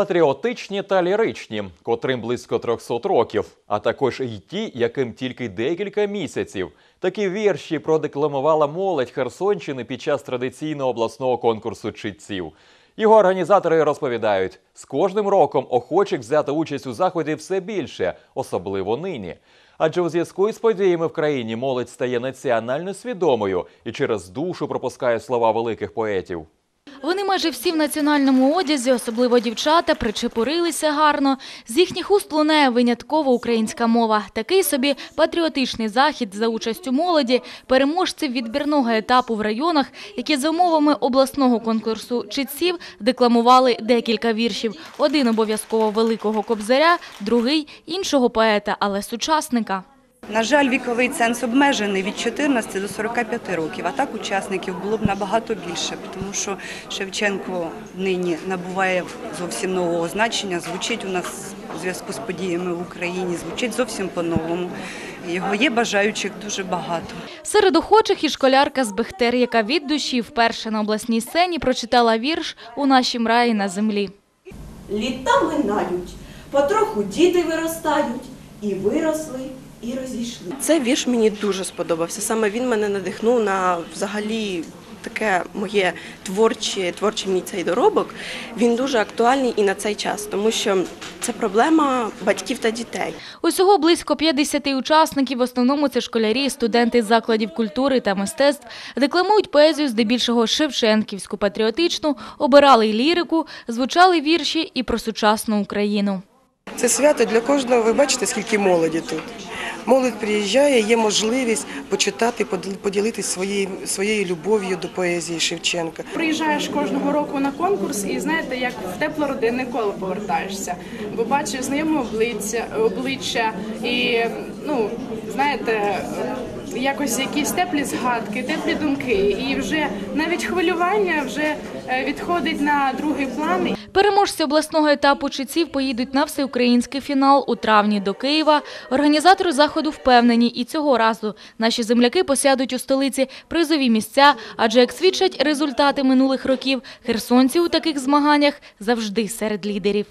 Патріотичні та ліричні, котрим близько 300 років, а також й ті, яким тільки декілька місяців. Такі вірші продекламувала молодь Херсонщини під час традиційного обласного конкурсу читців. Його організатори розповідають, з кожним роком охочих взяти участь у заході все більше, особливо нині. Адже у зв'язку із подіями в країні молодь стає національно свідомою і через душу пропускає слова великих поетів. Майже всі в національному одязі, особливо дівчата, причепурилися гарно. З їхніх уст лунає винятково українська мова. Такий собі патріотичний захід за участю молоді, переможців відбірного етапу в районах, які за умовами обласного конкурсу читців декламували декілька віршів. Один обов'язково великого кобзаря, другий іншого поета, але сучасника. На жаль, віковий ценз обмежений від 14 до 45 років, а так учасників було б набагато більше, тому що Шевченко нині набуває зовсім нового значення, звучить у нас у зв'язку з подіями в Україні, звучить зовсім по-новому. Його є бажаючих дуже багато. Серед охочих і школярка з Бехтер, яка від душі вперше на обласній сцені прочитала вірш «У нашім раї на землі». Літа минають, потроху діти виростають, і виросли, і розійшли. Цей вірш мені дуже сподобався. Саме він мене надихнув на взагалі таке моє творче, творчий мій цей доробок. Він дуже актуальний і на цей час, тому що це проблема батьків та дітей. Усього близько 50 учасників, в основному це школярі, і студенти з закладів культури та мистецтв, декламують поезію здебільшого шевченківську, патріотичну, обирали лірику, звучали вірші і про сучасну Україну. Це свято для кожного. Ви бачите, скільки молоді тут. Молодь приїжджає, є можливість почитати, поділ- поділитися своєю, своєю любов'ю до поезії Шевченка. Приїжджаєш кожного року на конкурс і знаєте, як в теплородинне коло повертаєшся, бо бачиш знайоме обличчя, обличчя і ну знаєте. Якось якісь теплі згадки, теплі думки, і вже навіть хвилювання вже е, відходить на другий план. Переможці обласного етапу читців поїдуть на всеукраїнський фінал у травні до Києва. Організатори заходу впевнені, і цього разу наші земляки посядуть у столиці призові місця, адже, як свідчать результати минулих років, херсонці у таких змаганнях завжди серед лідерів.